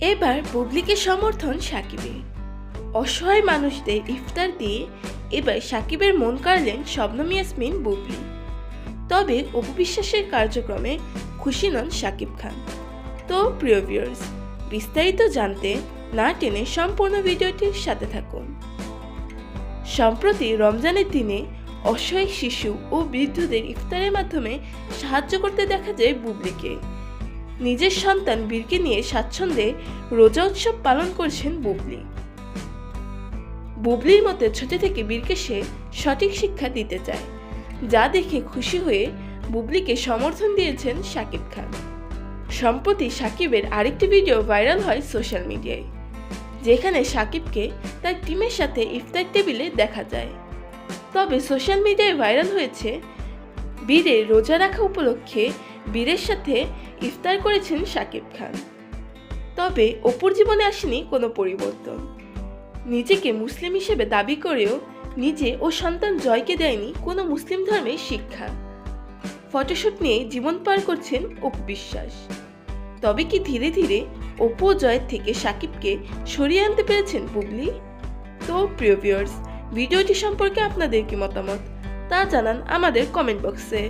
এবার বুবলিকে সমর্থন সাকিবের অসহায় মানুষদের ইফতার দিয়ে এবার সাকিবের মন কাড়লেন শবনম ইয়াসমিন, বুবলি। তবে অপবিশ্বাসের কার্যক্রমে খুশি নন সাকিব খান। তো প্রিয় ভিউয়ার্স বিস্তারিত জানতে না টেনে সম্পূর্ণ ভিডিওটির সাথে থাকুন। সম্প্রতি রমজানের দিনে অসহায় শিশু ও বৃদ্ধদের ইফতারের মাধ্যমে সাহায্য করতে দেখা যায় বুবলিকে। নিজের সন্তান বীরকে নিয়ে স্বাচ্ছন্দ্যে রোজা উৎসব পালন করছেন বুবলি। বুবলির মতে ছোট থেকে বীরকে সে সঠিক শিক্ষা দিতে চায়, যা দেখে খুশি হয়ে বুবলিকে সমর্থন দিয়েছেন শাকিব খান। সম্প্রতি সাকিবের আরেকটি ভিডিও ভাইরাল হয় সোশ্যাল মিডিয়ায়, যেখানে সাকিবকে তার টিমের সাথে ইফতার টেবিলে দেখা যায়। তবে সোশ্যাল মিডিয়ায় ভাইরাল হয়েছে বীরের রোজা রাখা উপলক্ষে বীরের সাথে ইফতার করেছেন শাকিব খান। তবে অপুর জীবনে আসেনি কোনো পরিবর্তন। নিজেকে মুসলিম হিসেবে দাবি করেও নিজে ও সন্তান জয়কে দেয়নি কোনো মুসলিম ধর্মের শিক্ষা। ফটোশ্যুট নিয়ে জীবন পার করছেন অপু বিশ্বাস। তবে কি ধীরে ধীরে অপু জয়ের থেকে সাকিবকে সরিয়ে আনতে পেরেছেন বুবলি? তো প্রিয় ভিউয়ার্স ভিডিওটি সম্পর্কে আপনাদের কি মতামত? তা জানান আমাদের কমেন্ট বক্সে।